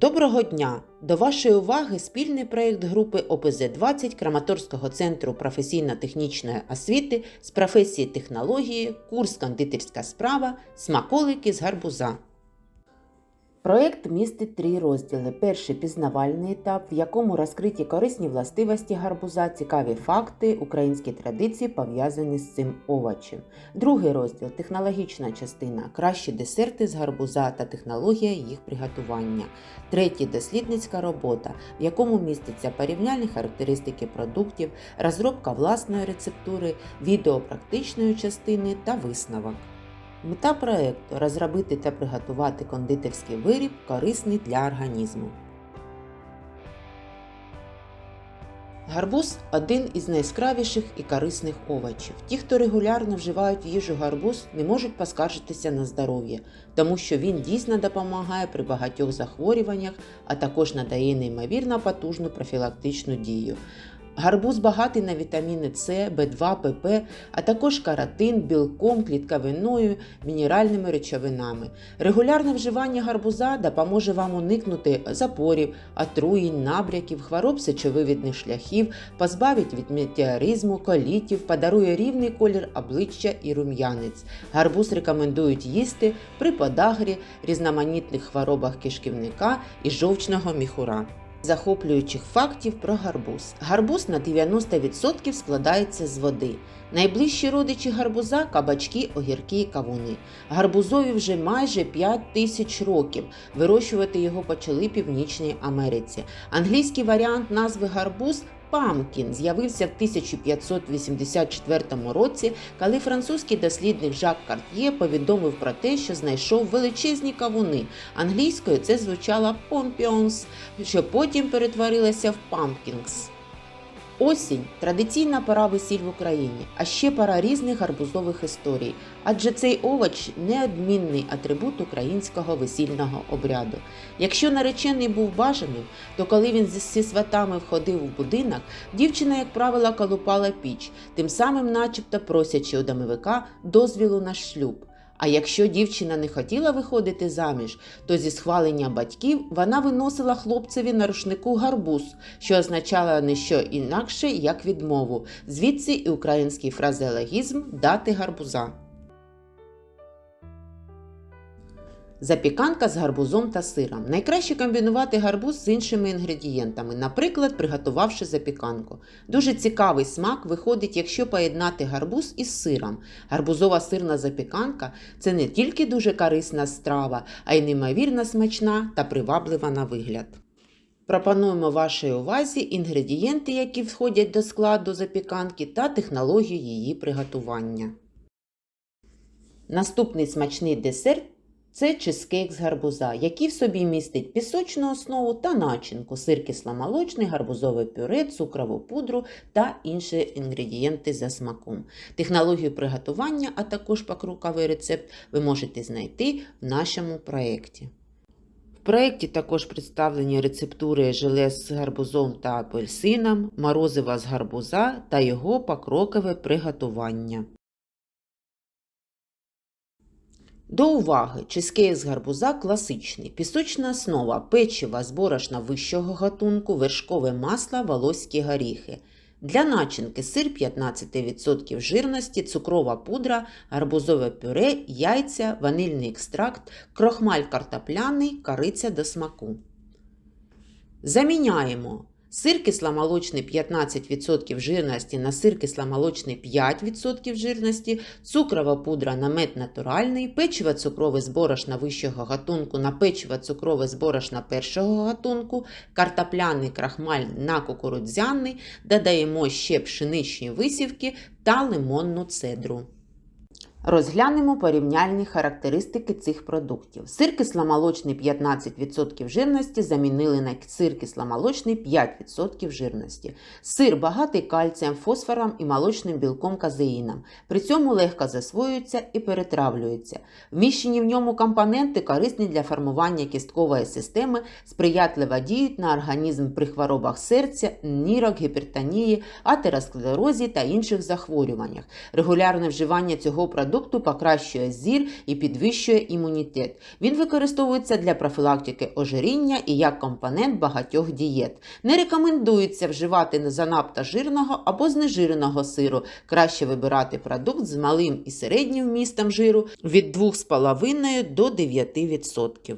Доброго дня! До вашої уваги спільний проєкт групи ОПЗ-20 Краматорського центру професійно-технічної освіти з професії технології, курс кондитерська справа, смаколики з гарбуза. Проєкт містить три розділи. Перший пізнавальний етап, в якому розкриті корисні властивості гарбуза, цікаві факти, українські традиції пов'язані з цим овочем. Другий розділ технологічна частина, кращі десерти з гарбуза та технологія їх приготування. Третій дослідницька робота, в якому містяться порівняльні характеристики продуктів, розробка власної рецептури, відео практичної частини та висновок. Мета проекту розробити та приготувати кондитерський виріб, корисний для організму. Гарбуз один із найяскравіших і корисних овочів. Ті, хто регулярно вживають в їжу гарбуз, не можуть поскаржитися на здоров'я, тому що він дійсно допомагає при багатьох захворюваннях, а також надає неймовірно потужну профілактичну дію. Гарбуз багатий на вітаміни С, В2, ПП, а також каротин, білком, клітковиною, мінеральними речовинами. Регулярне вживання гарбуза допоможе вам уникнути запорів, отруєнь, набряків, хвороб сечовивідних шляхів, позбавить від метеоризму, колітів, подарує рівний колір обличчя і рум'янець. Гарбуз рекомендують їсти при подагрі, різноманітних хворобах кишківника і жовчного міхура. Захоплюючих фактів про гарбуз. Гарбуз на 90% складається з води. Найближчі родичі гарбуза кабачки, огірки і кавуни. Гарбузові вже майже 5 тисяч років. Вирощувати його почали Північній Америці. Англійський варіант назви гарбуз Памкін з'явився в 1584 році, коли французький дослідник Жак Карт'є повідомив про те, що знайшов величезні кавуни. Англійською це звучало помпіонс, що потім перетворилося в «pumpkins». Осінь традиційна пора весіль в Україні, а ще пора різних гарбузових історій, адже цей овоч неодмінний атрибут українського весільного обряду. Якщо наречений був бажаним, то коли він зі сватами входив у будинок, дівчина, як правило, колупала піч, тим самим, начебто, просячи у домовика дозвілу на шлюб. А якщо дівчина не хотіла виходити заміж, то зі схвалення батьків вона виносила хлопцеві на рушнику гарбуз, що означало не що інакше, як відмову. Звідси і український фразеологізм дати гарбуза. Запіканка з гарбузом та сиром. Найкраще комбінувати гарбуз з іншими інгредієнтами, наприклад, приготувавши запіканку. Дуже цікавий смак виходить, якщо поєднати гарбуз із сиром. Гарбузова сирна запіканка це не тільки дуже корисна страва, а й неймовірно смачна та приваблива на вигляд. Пропонуємо вашій увазі інгредієнти, які входять до складу запіканки, та технологію її приготування. Наступний смачний десерт це чизкейк з гарбуза, який в собі містить пісочну основу та начинку, сир кисломолочний, гарбузове пюре, цукрову пудру та інші інгредієнти за смаком. Технологію приготування, а також покроковий рецепт ви можете знайти в нашому проєкті. В проєкті також представлені рецептури желе з гарбузом та апельсином, морозива з гарбуза та його покрокове приготування. До уваги, чизкейк з гарбуза класичний, пісочна основа, печива з борошна вищого гатунку, вершкове масло, волоські горіхи. Для начинки сир 15% жирності, цукрова пудра, гарбузове пюре, яйця, ванильний екстракт, крохмаль картопляний, кориця до смаку. Заміняємо Сир кисломолочний 15% жирності на сир кисломолочний 5% жирності, цукрова пудра на мед натуральний, печиво цукрове з борошна вищого гатунку на печиво цукрове з борошна першого гатунку, картопляний крахмаль на кукурудзяний, додаємо ще пшеничні висівки та лимонну цедру. Розглянемо порівняльні характеристики цих продуктів. Сир кисломолочний 15% жирності замінили на сир кисломолочний 5% жирності. Сир багатий кальцієм, фосфором і молочним білком казеїном. При цьому легко засвоюється і перетравлюється. Вміщені в ньому компоненти корисні для формування кісткової системи, сприятливо діють на організм при хворобах серця, нірок, гіпертонії, атеросклерозі та інших захворюваннях. Регулярне вживання цього продукту продукту покращує зір і підвищує імунітет. Він використовується для профілактики ожиріння і як компонент багатьох дієт. Не рекомендується вживати занадто жирного або знежиреного сиру. Краще вибирати продукт з малим і середнім вмістом жиру від 2,5 до 9%.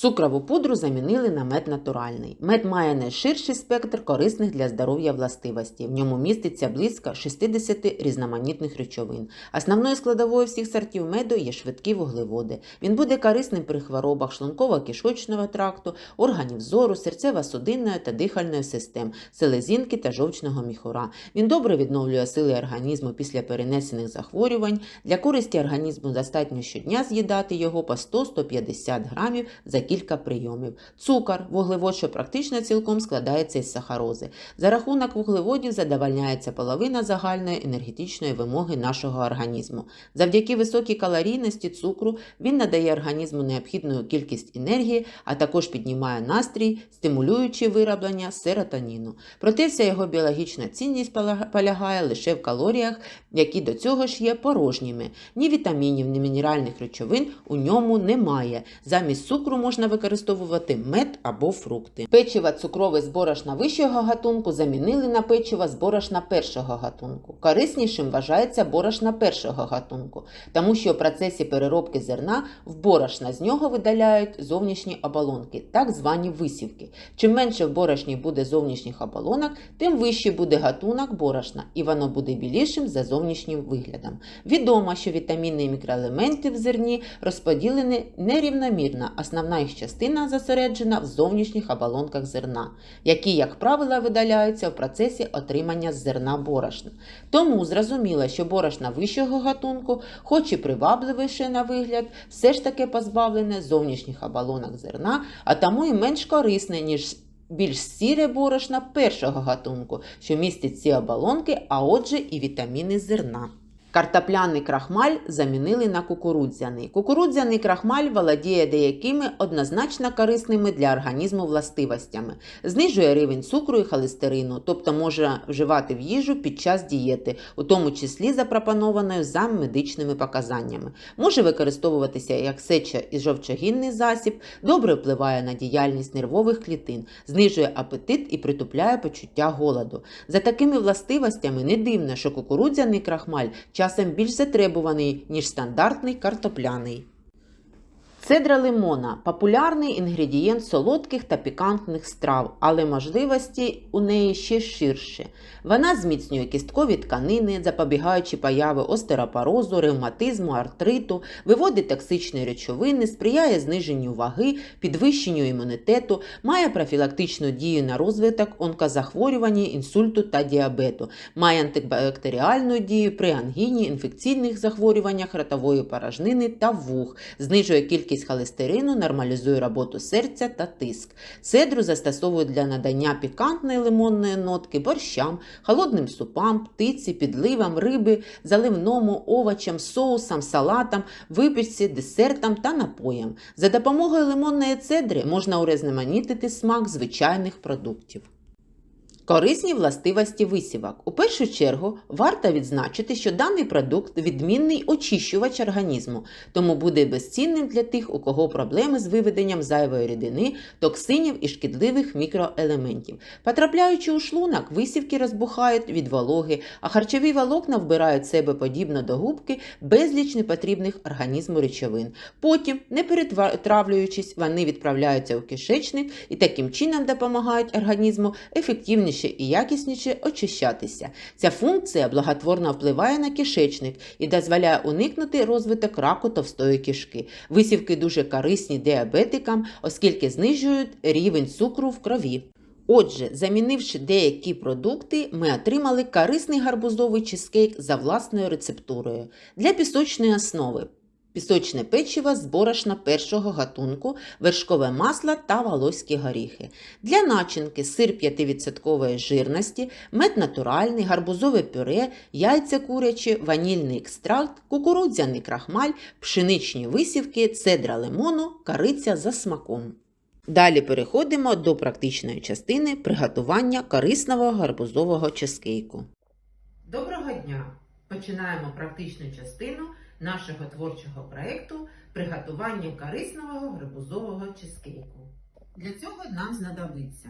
Цукрову пудру замінили на мед натуральний. Мед має найширший спектр корисних для здоров'я властивостей. В ньому міститься близько 60 різноманітних речовин. Основною складовою всіх сортів меду є швидкі вуглеводи. Він буде корисним при хворобах шлунково-кишочного тракту, органів зору, серцево-судинної та дихальної систем, селезінки та жовчного міхура. Він добре відновлює сили організму після перенесених захворювань. Для користі організму достатньо щодня з'їдати його по 100-150 грамів за кілька прийомів. Цукор, вуглевод, що практично цілком складається із сахарози. За рахунок вуглеводів задовольняється половина загальної енергетичної вимоги нашого організму. Завдяки високій калорійності цукру він надає організму необхідну кількість енергії, а також піднімає настрій, стимулюючи вироблення серотоніну. Проте вся його біологічна цінність полягає лише в калоріях, які до цього ж є порожніми. Ні вітамінів, ні мінеральних речовин у ньому немає. Замість цукру можна використовувати мед або фрукти. Печиво цукрове з борошна вищого гатунку замінили на печиво з борошна першого гатунку. Кориснішим вважається борошна першого гатунку, тому що в процесі переробки зерна в борошна з нього видаляють зовнішні оболонки, так звані висівки. Чим менше в борошні буде зовнішніх оболонок, тим вищий буде гатунок борошна, і воно буде білішим за зовнішнім виглядом. Відомо, що вітаміни і мікроелементи в зерні розподілені нерівномірно. Основна їх частина зосереджена в зовнішніх оболонках зерна, які, як правило, видаляються в процесі отримання з зерна борошна. Тому зрозуміло, що борошна вищого гатунку, хоч і привабливіше на вигляд, все ж таки позбавлене зовнішніх оболонок зерна, а тому і менш корисне, ніж більш сіре борошна першого гатунку, що містить ці оболонки, а отже і вітаміни зерна. Картопляний крахмаль замінили на кукурудзяний. Кукурудзяний крахмаль володіє деякими однозначно корисними для організму властивостями, знижує рівень цукру і холестерину, тобто може вживати в їжу під час дієти, у тому числі запропонованою за медичними показаннями. Може використовуватися як сеча і жовчогінний засіб, добре впливає на діяльність нервових клітин, знижує апетит і притупляє почуття голоду. За такими властивостями не дивно, що кукурудзяний крахмаль часом більш затребуваний, ніж стандартний картопляний. Цедра лимона популярний інгредієнт солодких та пікантних страв, але можливості у неї ще ширше. Вона зміцнює кісткові тканини, запобігаючи появи остеропорозу, ревматизму, артриту, виводить токсичні речовини, сприяє зниженню ваги, підвищенню імунітету, має профілактичну дію на розвиток онкозахворювання, інсульту та діабету, має антибактеріальну дію при ангіні, інфекційних захворюваннях ротової порожнини та вух, знижує кількість холестерину, нормалізує роботу серця та тиск. Цедру застосовують для надання пікантної лимонної нотки борщам, холодним супам, птиці, підливам, риби, заливному, овочам, соусам, салатам, випічці, десертам та напоям. За допомогою лимонної цедри можна урізноманітити смак звичайних продуктів. Корисні властивості висівок. У першу чергу варто відзначити, що даний продукт відмінний очищувач організму, тому буде безцінним для тих, у кого проблеми з виведенням зайвої рідини, токсинів і шкідливих мікроелементів. Потрапляючи у шлунок, висівки розбухають від вологи, а харчові волокна вбирають себе подібно до губки безліч непотрібних організму речовин. Потім, не перетравлюючись, вони відправляються у кишечник і таким чином допомагають організму ефективніше і якісніше очищатися. Ця функція благотворно впливає на кишечник і дозволяє уникнути розвиток раку товстої кишки. Висівки дуже корисні діабетикам, оскільки знижують рівень цукру в крові. Отже, замінивши деякі продукти, ми отримали корисний гарбузовий чизкейк за власною рецептурою. Для пісочної основи пісочне печиво з борошна першого гатунку, вершкове масло та волоські горіхи. Для начинки сир 5% жирності, мед натуральний, гарбузове пюре, яйця курячі, ванільний екстракт, кукурудзяний крахмаль, пшеничні висівки, цедра лимону, кориця за смаком. Далі переходимо до практичної частини приготування корисного гарбузового чизкейку. Доброго дня! Починаємо практичну частину нашого творчого проєкту приготування корисного гарбузового чизкейку. Для цього нам знадобиться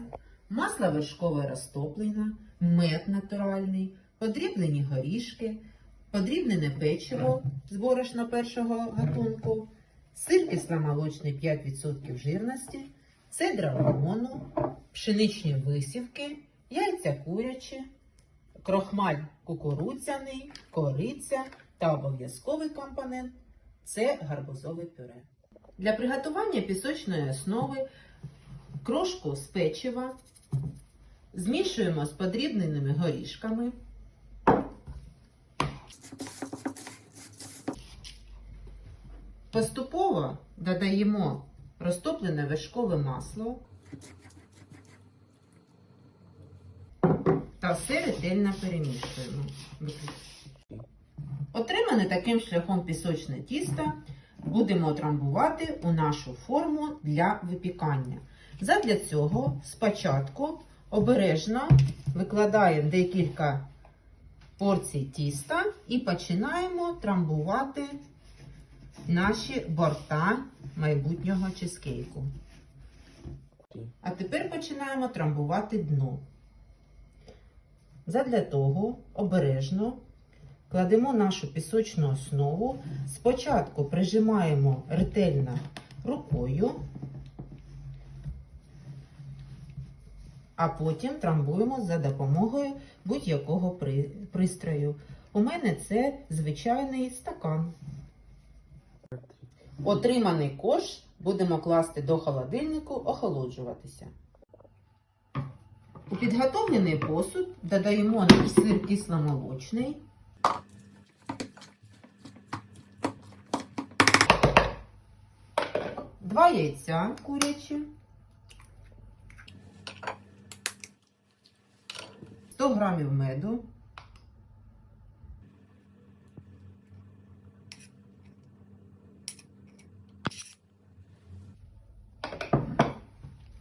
масло вершкове розтоплене, мед натуральний, подріблені горішки, подрібнене печиво з борошна першого гатунку, сир кисломолочний 5% жирності, цедра лимону, пшеничні висівки, яйця курячі, крохмаль кукурудзяний, кориця та обов'язковий компонент це гарбузове пюре. Для приготування пісочної основи крошку з печива змішуємо з подрібненими горішками. Поступово додаємо розтоплене вершкове масло та все ретельно перемішуємо. Отримане таким шляхом пісочне тісто будемо трамбувати у нашу форму для випікання. Задля цього спочатку обережно викладаємо декілька порцій тіста і починаємо трамбувати наші борта майбутнього чизкейку. А тепер починаємо трамбувати дно. Задля того обережно кладемо нашу пісочну основу. Спочатку прижимаємо ретельно рукою, а потім трамбуємо за допомогою будь-якого пристрою. У мене це звичайний стакан. Отриманий кош будемо класти до холодильнику охолоджуватися. У підготовлений посуд додаємо наш сир кисломолочний. Два яйця курячі. 100 грамів меду.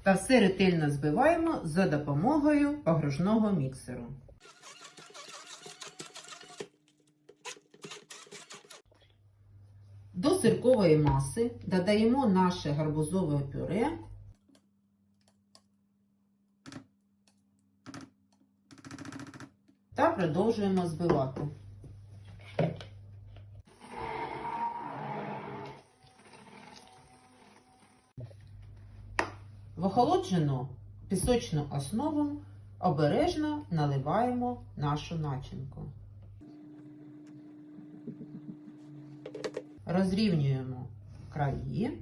Та все ретельно збиваємо за допомогою погружного міксеру. До сиркової маси додаємо наше гарбузове пюре. Та продовжуємо збивати. В охолоджену пісочну основу обережно наливаємо нашу начинку. Розрівнюємо краї.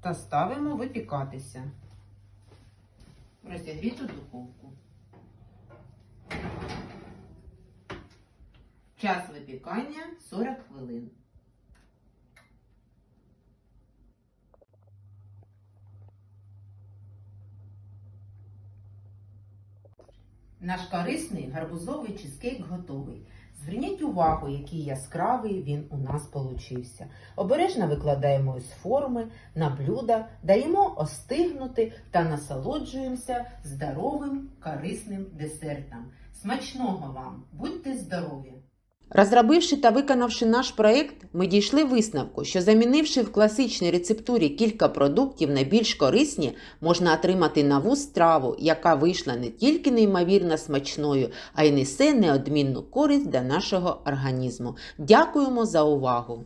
Та ставимо випікатися. Розігріту духовку. Час випікання 40 хвилин. Наш корисний гарбузовий чизкейк готовий. Зверніть увагу, який яскравий він у нас получився. Обережно викладаємо із форми на блюда, даємо остигнути та насолоджуємося здоровим корисним десертом. Смачного вам! Будьте здорові! Розробивши та виконавши наш проєкт, ми дійшли висновку, що замінивши в класичній рецептурі кілька продуктів на більш корисні, можна отримати нову страву, яка вийшла не тільки неймовірно смачною, а й несе неодмінну користь для нашого організму. Дякуємо за увагу!